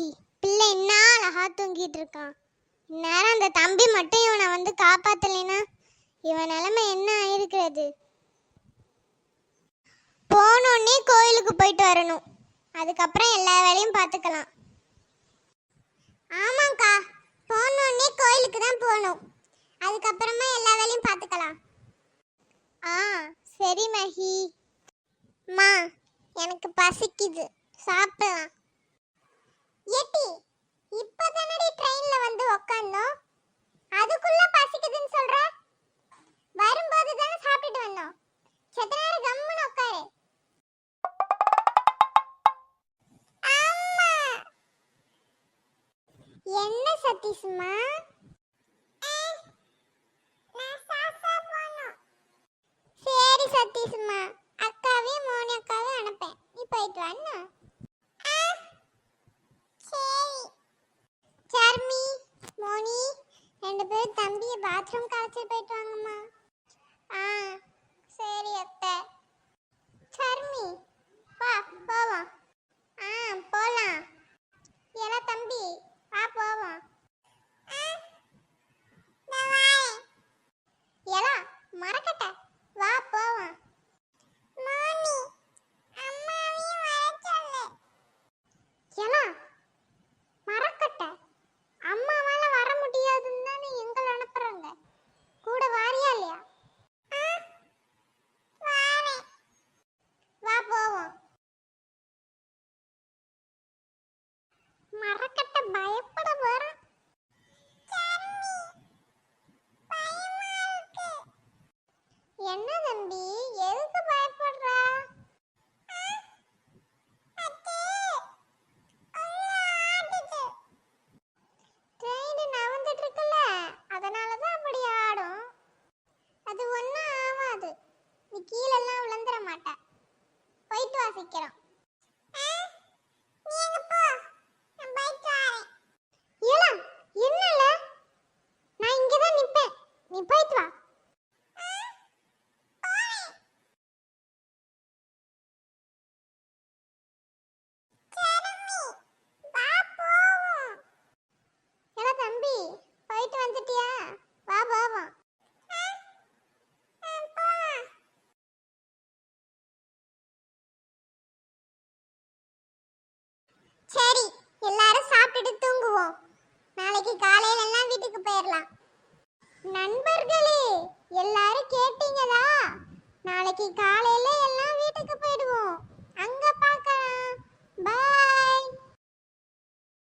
மகி பிள்ளை என்ன அழகா தூங்கிட்டு இருக்கான் இந்நேரம் அந்த தம்பி மட்டும் இவனை வந்து காப்பாத்தலைனா இவன் நிலைமை என்ன ஆயிருக்கிறது? போனோடனே கோயிலுக்கு போயிட்டு வரணும். அதுக்கப்புறம் எல்லா வேலையும் பார்த்துக்கலாம். ஆமாக்கா போனோடனே கோயிலுக்கு தான் போகணும். அதுக்கப்புறமா எல்லா வேலையும் பார்த்துக்கலாம். ஆ சரி மஹி மா எனக்கு பசிக்குது. சாப்பிடலாம். சதீஷ்மா சரி சதீஷ்மா அக்காவையும் மோனி அக்காவையும் அனுப்பேன் நீ போயிட்டு வாண்ணா சரி. சர்மி மோனி ரெண்டு பேரும் தம்பியை பாத்ரூம் கலைச்சிட்டு போயிட்டு வாங்கம்மா. ஆ. கீழெல்லாம் விழுந்துட மாட்டேன் போயிட்டு வாசிக்கிறோம் நண்பர்களே எல்லாரும் கேட்டீங்களா? நாளைக்கு காலையில